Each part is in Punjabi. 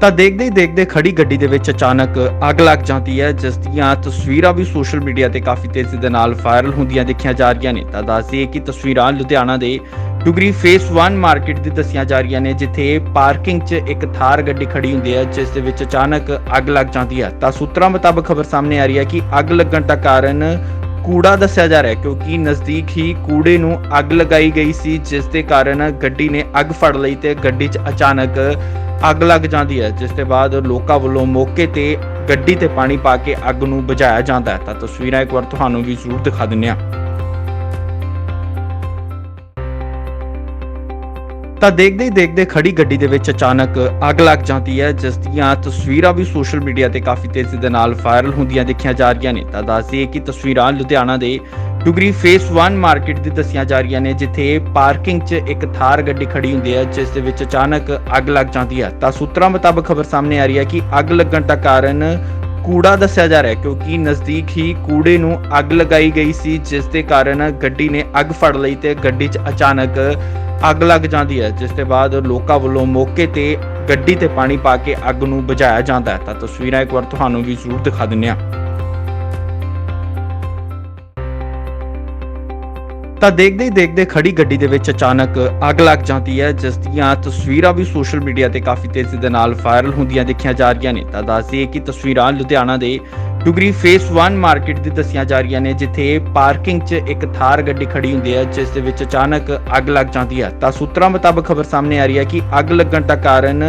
ਤਾਂ ਦੇਖਦੇ ਹੀ ਦੇਖਦੇ ਖੜੀ ਗੱਡੀ ਦੇ ਵਿੱਚ ਅਚਾਨਕ ਅੱਗ ਲੱਗ ਜਾਂਦੀ ਹੈ, ਜਿਸ ਦੀਆਂ ਤਸਵੀਰਾਂ ਵੀ ਸੋਸ਼ਲ ਮੀਡੀਆ ਤੇ ਕਾਫੀ ਤੇਜ਼ੀ ਦੇ ਨਾਲ ਵਾਇਰਲ ਹੁੰਦੀਆਂ ਦੇਖੀਆਂ ਜਾ ਰਹੀਆਂ ਨੇ। ਤਾਂ ਦੱਸਦੀਏ ਕਿ ਤਸਵੀਰਾਂ ਲੁਧਿਆਣਾ ਦੇ ਡੁਗਰੀ ਫੇਸ 1 ਮਾਰਕੀਟ ਦੀ ਦੱਸੀਆਂ ਜਾ ਰਹੀਆਂ ਨੇ, ਜਿੱਥੇ ਪਾਰਕਿੰਗ 'ਚ ਇੱਕ ਥਾਰ ਗੱਡੀ ਖੜੀ ਹੁੰਦੀ ਹੈ, ਜਿਸ ਦੇ ਵਿੱਚ ਅਚਾਨਕ ਅੱਗ ਲੱਗ ਜਾਂਦੀ ਹੈ। ਤਾਂ ਸੂਤਰਾਂ ਮੁਤਾਬਕ ਖਬਰ ਸਾਹਮਣੇ ਆ ਰਹੀ ਹੈ ਕਿ ਅੱਗ ਲੱਗਣ ਦਾ ਕਾਰਨ ਕੂੜਾ ਦੱਸਿਆ ਜਾ ਰਿਹਾ ਕਿਉਂਕਿ ਨਜ਼ਦੀਕ ਹੀ ਕੂੜੇ ਨੂੰ ਅੱਗ ਲਗਾਈ ਗਈ ਸੀ, ਜਿਸ ਦੇ ਕਾਰਨ ਗੱਡੀ ਨੇ ਅੱਗ ਫੜ ਲਈ ਤੇ ਗੱਡੀ 'ਚ ਅਚਾਨਕ ਅੱਗ ਲੱਗ ਜਾਂਦੀ ਹੈ, ਜਿਸ ਦੇ ਬਾਅਦ ਲੋਕਾਂ ਵੱਲੋਂ ਮੌਕੇ ਤੇ ਗੱਡੀ ਤੇ ਪਾਣੀ ਪਾ ਕੇ ਅੱਗ ਨੂੰ ਬੁਝਾਇਆ ਜਾਂਦਾ ਹੈ। ਤਾਂ ਤਸਵੀਰਾਂ ਇੱਕ ਵਾਰ ਤੁਹਾਨੂੰ ਵੀ ਜ਼ਰੂਰ ਦਿਖਾ ਦਿੰਨੇ ਆ ਤਾਂ ਦੇਖਦੇ ਹੀ ਦੇਖਦੇ ਖੜੀ ਗੱਡੀ ਦੇ ਵਿੱਚ ਅਚਾਨਕ ਅੱਗ ਲੱਗ ਜਾਂਦੀ ਹੈ, ਜਿਸ ਦੀਆਂ ਤਸਵੀਰਾਂ ਵੀ ਸੋਸ਼ਲ ਮੀਡੀਆ ਤੇ ਕਾਫੀ ਤੇਜ਼ੀ ਦੇ ਨਾਲ ਵਾਇਰਲ ਹੁੰਦੀਆਂ ਦੇਖੀਆਂ ਜਾ ਰਹੀਆਂ ਨੇ। ਤਾਂ ਦੱਸਦੀਏ ਕਿ ਤਸਵੀਰਾਂ ਲੁਧਿਆਣਾ ਦੇ ਡੁਗਰੀ ਫੇਸ 1 ਮਾਰਕੀਟ ਦੀ ਦੱਸੀਆਂ ਜਾ ਰਹੀਆਂ ਨੇ, ਜਿੱਥੇ ਪਾਰਕਿੰਗ 'ਚ ਇੱਕ ਥਾਰ ਗੱਡੀ ਖੜੀ ਹੁੰਦੀ ਹੈ, ਜਿਸ ਦੇ ਵਿੱਚ ਅਚਾਨਕ ਅੱਗ ਲੱਗ ਜਾਂਦੀ ਹੈ। ਤਾਂ ਸੂਤਰਾਂ ਮੁਤਾਬਕ ਖਬਰ ਸਾਹਮਣੇ ਆ ਰਹੀ ਹੈ ਕਿ ਅੱਗ ਲੱਗਣ ਦਾ ਕਾਰਨ ਕੂੜਾ ਦੱਸਿਆ ਜਾ ਰਿਹਾ ਕਿਉਂਕਿ ਨਜ਼ਦੀਕ ਹੀ ਕੂੜੇ ਨੂੰ ਅੱਗ ਲਗਾਈ ਗਈ ਸੀ, ਜਿਸ ਦੇ ਕਾਰਨ ਗੱਡੀ ਨੇ ਅੱਗ ਫੜ ਲਈ ਤੇ ਗੱਡੀ 'ਚ ਅਚਾਨਕ ਅੱਗ ਲੱਗ ਜਾਂਦੀ ਹੈ, ਜਿਸ ਦੇ ਬਾਅਦ ਲੋਕਾਂ ਵੱਲੋਂ ਮੌਕੇ ਤੇ ਗੱਡੀ ਤੇ ਪਾਣੀ ਪਾ ਕੇ ਅੱਗ ਨੂੰ ਬੁਝਾਇਆ ਜਾਂਦਾ ਹੈ। ਤਾਂ ਤਸਵੀਰਾਂ ਇੱਕ ਵਾਰ ਤੁਹਾਨੂੰ ਵੀ ਜ਼ਰੂਰ ਦਿਖਾ ਦਿੰਨੇ ਆ ਤਾਂ ਦੇਖਦੇ ਹੀ ਦੇਖਦੇ ਖੜੀ ਗੱਡੀ ਦੇ ਵਿੱਚ ਅਚਾਨਕ ਅੱਗ ਲੱਗ ਜਾਂਦੀ ਹੈ, ਜਿਸ ਦੀਆਂ ਤਸਵੀਰਾਂ ਵੀ ਸੋਸ਼ਲ ਮੀਡੀਆ ਤੇ ਕਾਫੀ ਤੇਜ਼ੀ ਦੇ ਨਾਲ ਵਾਇਰਲ ਹੁੰਦੀਆਂ ਦੇਖੀਆਂ ਜਾ ਰਹੀਆਂ ਨੇ। ਤਾਂ ਦੱਸਦੀਏ ਕਿ ਤਸਵੀਰਾਂ ਲੁਧਿਆਣਾ ਦੇ ਡੁਗਰੀ ਫੇਸ 1 ਮਾਰਕੀਟ ਦੀ ਦੱਸੀਆਂ ਜਾ ਰਹੀਆਂ ਨੇ, ਜਿੱਥੇ ਪਾਰਕਿੰਗ 'ਚ ਇੱਕ ਥਾਰ ਗੱਡੀ ਖੜੀ ਹੁੰਦੀ ਹੈ, ਜਿਸ ਦੇ ਵਿੱਚ ਅਚਾਨਕ ਅੱਗ ਲੱਗ ਜਾਂਦੀ ਹੈ। ਤਾਂ ਸੂਤਰਾਂ ਮੁਤਾਬਕ ਖਬਰ ਸਾਹਮਣੇ ਆ ਰਹੀ ਹੈ ਕਿ ਅੱਗ ਲੱਗਣ ਦਾ ਕਾਰਨ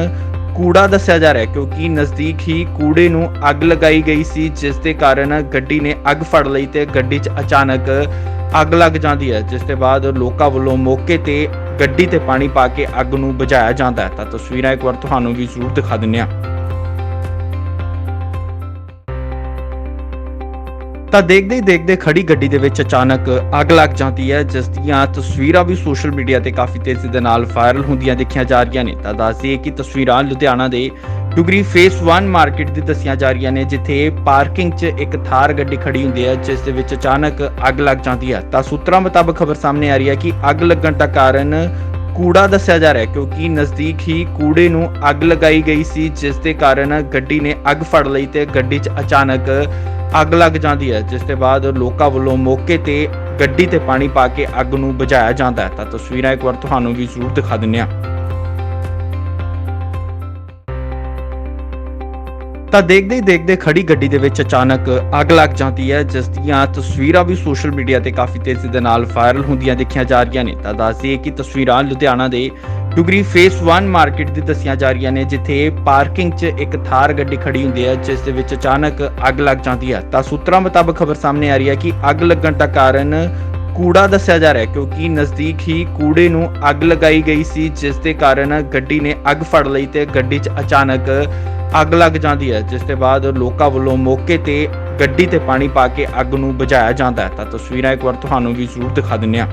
ਕੂੜਾ ਦੱਸਿਆ ਜਾ ਰਿਹਾ ਕਿਉਂਕਿ ਨਜ਼ਦੀਕ ਹੀ ਕੂੜੇ ਨੂੰ ਅੱਗ ਲਗਾਈ ਗਈ ਸੀ, ਜਿਸ ਦੇ ਕਾਰਨ ਗੱਡੀ ਨੇ ਅੱਗ ਫੜ ਲਈ ਤੇ ਗੱਡੀ 'ਚ ਅਚਾਨਕ ਅੱਗ ਲੱਗ ਜਾਂਦੀ ਹੈ, ਜਿਸ ਦੇ ਬਾਅਦ ਲੋਕਾਂ ਵੱਲੋਂ ਮੌਕੇ ਤੇ ਗੱਡੀ ਤੇ ਪਾਣੀ ਪਾ ਕੇ ਅੱਗ ਨੂੰ ਬੁਝਾਇਆ ਜਾਂਦਾ ਹੈ। ਤਾਂ ਤਸਵੀਰਾਂ ਇੱਕ ਵਾਰ ਤੁਹਾਨੂੰ ਵੀ ਜ਼ਰੂਰ ਦਿਖਾ ਦਿੰਨੇ ਆ ਤਾਂ ਦੇਖਦੇ ਹੀ ਦੇਖਦੇ ਖੜੀ ਗੱਡੀ ਦੇ ਵਿੱਚ ਅਚਾਨਕ ਅੱਗ ਲੱਗ ਜਾਂਦੀ ਹੈ, ਜਿਸ ਦੀਆਂ ਤਸਵੀਰਾਂ ਵੀ ਸੋਸ਼ਲ ਮੀਡੀਆ ਤੇ ਕਾਫੀ ਤੇਜ਼ੀ ਦੇ ਨਾਲ ਵਾਇਰਲ ਹੁੰਦੀਆਂ ਦੇਖੀਆਂ ਜਾ ਰਹੀਆਂ ਨੇ। ਤਾਂ ਦੱਸਦੀਏ ਕਿ ਤਸਵੀਰਾਂ ਲੁਧਿਆਣਾ ਦੇ ਡੁਗਰੀ ਫੇਸ 1 ਮਾਰਕੀਟ ਦੀ ਦੱਸੀਆਂ ਜਾ ਰਹੀਆਂ ਨੇ, ਜਿੱਥੇ ਪਾਰਕਿੰਗ 'ਚ ਇੱਕ ਥਾਰ ਗੱਡੀ ਖੜੀ ਹੁੰਦੀ ਹੈ, ਜਿਸ ਦੇ ਵਿੱਚ ਅਚਾਨਕ ਅੱਗ ਲੱਗ ਜਾਂਦੀ ਹੈ। ਤਾਂ ਸੂਤਰਾਂ ਮੁਤਾਬਕ ਖਬਰ ਸਾਹਮਣੇ ਆ ਰਹੀ ਹੈ ਕਿ ਅੱਗ ਲੱਗਣ ਦਾ ਕਾਰਨ ਕੂੜਾ ਦੱਸਿਆ ਜਾ ਰਿਹਾ ਕਿਉਂਕਿ ਨਜ਼ਦੀਕ ਹੀ ਕੂੜੇ ਨੂੰ ਅੱਗ ਲਗਾਈ ਗਈ ਸੀ, ਜਿਸ ਦੇ ਕਾਰਨ ਗੱਡੀ ਨੇ ਅੱਗ ਫੜ ਲਈ ਤੇ ਗੱਡੀ 'ਚ ਅਚਾਨਕ ਅੱਗ ਲੱਗ ਜਾਂਦੀ ਹੈ, ਜਿਸ ਦੇ ਬਾਅਦ ਲੋਕਾਂ ਵੱਲੋਂ ਮੌਕੇ ਤੇ ਗੱਡੀ ਤੇ ਪਾਣੀ ਪਾ ਕੇ ਅੱਗ ਨੂੰ ਬੁਝਾਇਆ ਜਾਂਦਾ ਹੈ। ਤਾਂ ਤਸਵੀਰਾਂ ਇੱਕ ਵਾਰ ਤੁਹਾਨੂੰ ਵੀ ਜ਼ਰੂਰ ਦਿਖਾ ਦਿੰਨੇ ਆ ਤਾਂ ਦੇਖਦੇ ਹੀ ਦੇਖਦੇ ਖੜੀ ਗੱਡੀ ਦੇ ਵਿੱਚ ਅਚਾਨਕ ਅੱਗ ਲੱਗ ਜਾਂਦੀ ਹੈ, ਜਿਸ ਦੀਆਂ ਤਸਵੀਰਾਂ ਵੀ ਸੋਸ਼ਲ ਮੀਡੀਆ ਤੇ ਕਾਫੀ ਤੇਜ਼ੀ ਦੇ ਨਾਲ ਵਾਇਰਲ ਹੁੰਦੀਆਂ ਦੇਖੀਆਂ ਜਾ ਰਹੀਆਂ ਨੇ। ਤਾਂ ਦੱਸਦੀਏ ਕਿ ਤਸਵੀਰਾਂ ਲੁਧਿਆਣਾ ਦੇ ਡੁਗਰੀ ਫੇਸ 1 ਮਾਰਕੀਟ ਦੀ ਦੱਸੀਆਂ ਜਾ ਰਹੀਆਂ ਨੇ, ਜਿੱਥੇ ਪਾਰਕਿੰਗ 'ਚ ਇੱਕ ਥਾਰ ਗੱਡੀ ਖੜੀ ਹੁੰਦੀ ਹੈ, ਜਿਸ ਦੇ ਵਿੱਚ ਅਚਾਨਕ ਅੱਗ ਲੱਗ ਜਾਂਦੀ ਹੈ। ਤਾਂ ਸੂਤਰਾਂ ਮੁਤਾਬਕ ਖਬਰ ਸਾਹਮਣੇ ਆ ਰਹੀ ਹੈ ਕਿ ਅੱਗ ਲੱਗਣ ਦਾ ਕਾਰਨ ਕੂੜਾ ਦੱਸਿਆ ਜਾ ਰਿਹਾ ਕਿਉਂਕਿ ਨਜ਼ਦੀਕ ਹੀ ਕੂੜੇ ਨੂੰ ਅੱਗ ਲਗਾਈ ਗਈ ਸੀ, ਜਿਸ ਦੇ ਕਾਰਨ ਗੱਡੀ ਨੇ ਅੱਗ ਫੜ ਲਈ ਤੇ ਗੱਡੀ 'ਚ ਅਚਾਨਕ ਅੱਗ ਲੱਗ ਜਾਂਦੀ ਹੈ, ਜਿਸ ਦੇ ਬਾਅਦ ਲੋਕਾਂ ਵੱਲੋਂ ਮੌਕੇ ਤੇ ਗੱਡੀ ਤੇ ਪਾਣੀ ਪਾ ਕੇ ਅੱਗ ਨੂੰ ਬੁਝਾਇਆ ਜਾਂਦਾ ਹੈ। ਤਾਂ ਤਸਵੀਰਾਂ ਇੱਕ ਵਾਰ ਤੁਹਾਨੂੰ ਵੀ ਜ਼ਰੂਰ ਦਿਖਾ ਦਿੰਨੇ ਆ